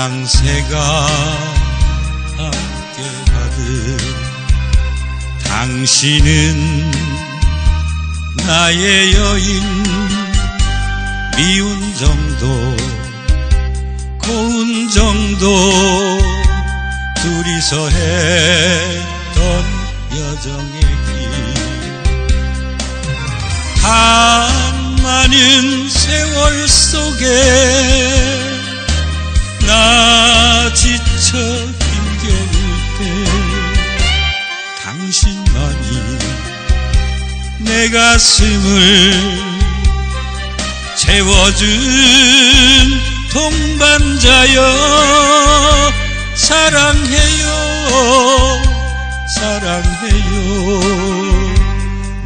양세가 함께 가듯 당신은 나의 여인 미운 정도 고운 정도 둘이서 했던 여정의 길 다 많은 세월 속에 나 지쳐 힘겨울 때 당신만이 내 가슴을 채워준 동반자여. 사랑해요 사랑해요.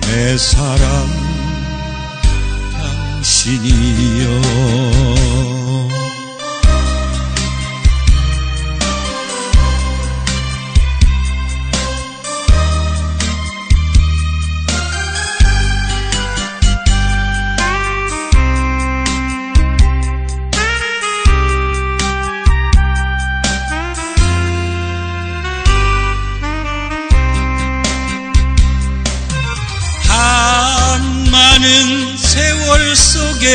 내 사랑 당신이여 한 많은 세월 속에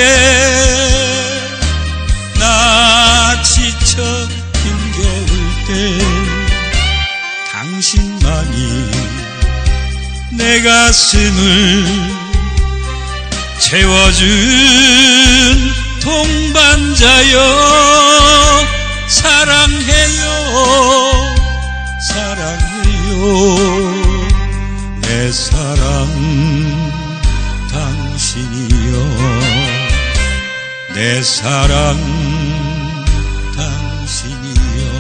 나 지쳐 힘겨울 때 당신만이 내 가슴을 채워준 동반자여 당신이여 내 사랑 당신이여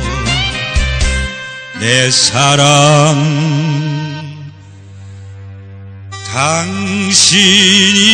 내 사랑 당신이